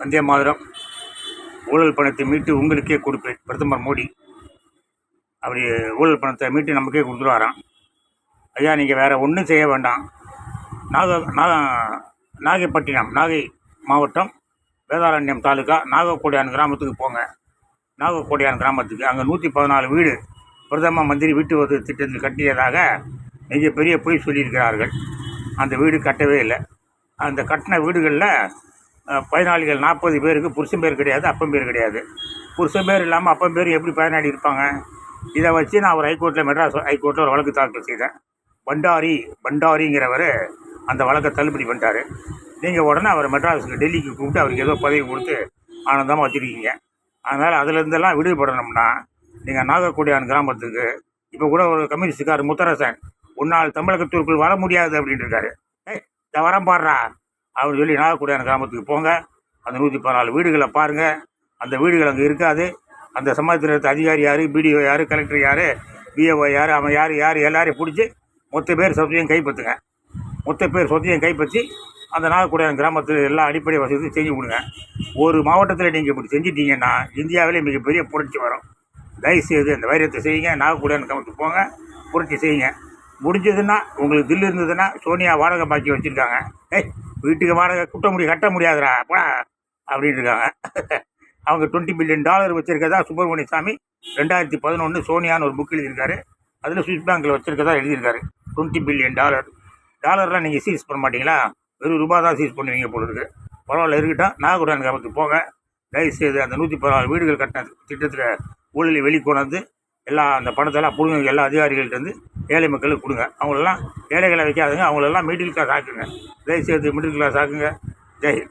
வந்தே மாதிரம். ஊழல் பணத்தை மீட்டு உங்களுக்கே கொடுப்பேன் பிரதமர் மோடி. அப்படி ஊழல் பணத்தை மீட்டு நமக்கே கொடுத்துருவாராம். ஐயா நீங்கள் வேறு ஒன்றும் செய்ய வேண்டாம். நாக நா நாகைப்பட்டினம் நாகை மாவட்டம் வேதாரண்யம் தாலுக்கா நாகக்கோடியான் கிராமத்துக்கு போங்க. நாகக்கோடியான் கிராமத்துக்கு அங்கே நூற்றி பதினாலு வீடு பிரதம மந்திரி வீட்டு வசதி திட்டத்தில் கட்டியதாக மிகப்பெரிய பொய் சொல்லியிருக்கிறார்கள். அந்த வீடு கட்டவே இல்லை. அந்த கட்டின வீடுகளில் பயனாளிகள் நாற்பது பேருக்கு புருஷன் பேர் கிடையாது அப்பன் பேர் கிடையாது. புருஷன் பேர் இல்லாமல் அப்பன் பேர் எப்படி பயனாளி இருப்பாங்க? இதை வச்சு நான் ஒரு ஹைகோர்ட்டில் மெட்ராஸ் ஹைகோர்ட்டில் ஒரு வழக்கு தாக்கல் செய்தேன். பண்டாரி பண்டாரிங்கிறவர் அந்த வழக்கை தள்ளுபடி பண்ணிட்டாரு. நீங்கள் உடனே அவர் மெட்ராஸுக்கு டெல்லிக்கு கூப்பிட்டு அவருக்கு ஏதோ பதவி கொடுத்து ஆனந்தமாக வச்சுருக்கீங்க. அதனால் அதுலேருந்தெல்லாம் விடுபடணும்னா நீங்கள் நாகக்குடியான் கிராமத்துக்கு இப்போ கூட ஒரு கம்யூனிஸ்டுக்கார் முத்தரசன் உன்னால் தமிழகத்திற்குள் வர முடியாது அப்படின்ட்டு இருக்காரு. ஏய் இந்த வரம் பாடுறா. அப்படின்னு சொல்லி நாகக்குடியான கிராமத்துக்கு போங்க. அந்த நூற்றி பதினாலு வீடுகளை பாருங்கள் அந்த வீடுகள் அங்கே இருக்காது. அந்த சமாஜத்தில் அதிகாரி யார் பிடிஓ யார் கலெக்டர் யார் பிஏஓ யார் அவன் யார் யார் எல்லாரையும் பிடிச்சி மொத்த பேர் சொத்தையும் கைப்பற்றுங்க. மொத்த பேர் சொத்தையும் கைப்பற்றி அந்த நாகக்குடியான கிராமத்தில் எல்லா அடிப்படை வசதியும் செஞ்சு கொடுங்க. ஒரு மாவட்டத்தில் நீங்கள் இப்படி செஞ்சிட்டீங்கன்னா இந்தியாவிலே மிகப்பெரிய புரட்சி வரும். தயவுசெய்து அந்த வைரத்தை செய்யுங்க. நாகக்குடியான கிராமத்துக்கு போங்க. புரட்சி செய்யுங்க. முடிஞ்சதுன்னா உங்களுக்கு தில் இருந்ததுன்னா சோனியா வாடகை பாக்கி வச்சுருக்காங்க. ஏய் வீட்டுக்கு வாடகை குட்ட முடியும் கட்ட முடியாதுடா அப்பா அப்படின்னு இருக்காங்க. அவங்க டுவெண்ட்டி பில்லியன் டாலர் வச்சுருக்கதா சுப்பிரமணிய சாமி ரெண்டாயிரத்தி பதினொன்று சோனியான்னு ஒரு புக் எழுதியிருக்காரு. அதில் சுவிஸ் பேங்க்கில் வச்சுருக்கதா எழுதியிருக்காரு. டுவெண்ட்டி பில்லியன் டாலர் டாலர்லாம் நீங்கள் சீஸ் பண்ண மாட்டீங்களா? வெறும் ரூபா தான் சீஸ் பண்ணுவீங்க போல இருக்கு. பரவாயில்ல இருக்கட்டும். நாகூரான் கிராமத்துக்கு போங்க. தயவுசெய்து அந்த நூற்றி பதினாலு வீடுகள் கட்டின திட்டத்தில் ஊழலை வெளிக்கொணர்ந்து எல்லா அந்த பணத்தெல்லாம் பிடுங்க எல்லா அதிகாரிகள்கிட்ட ஏழை மக்களுக்கு கொடுங்க. அவங்களெல்லாம் ஏழைகளை வைக்காதுங்க. அவங்களெல்லாம் மிடில் கிளாஸ் ஆக்குங்க. தயவுசெய்து மிடில் கிளாஸ் ஆக்குங்க. ஜெய்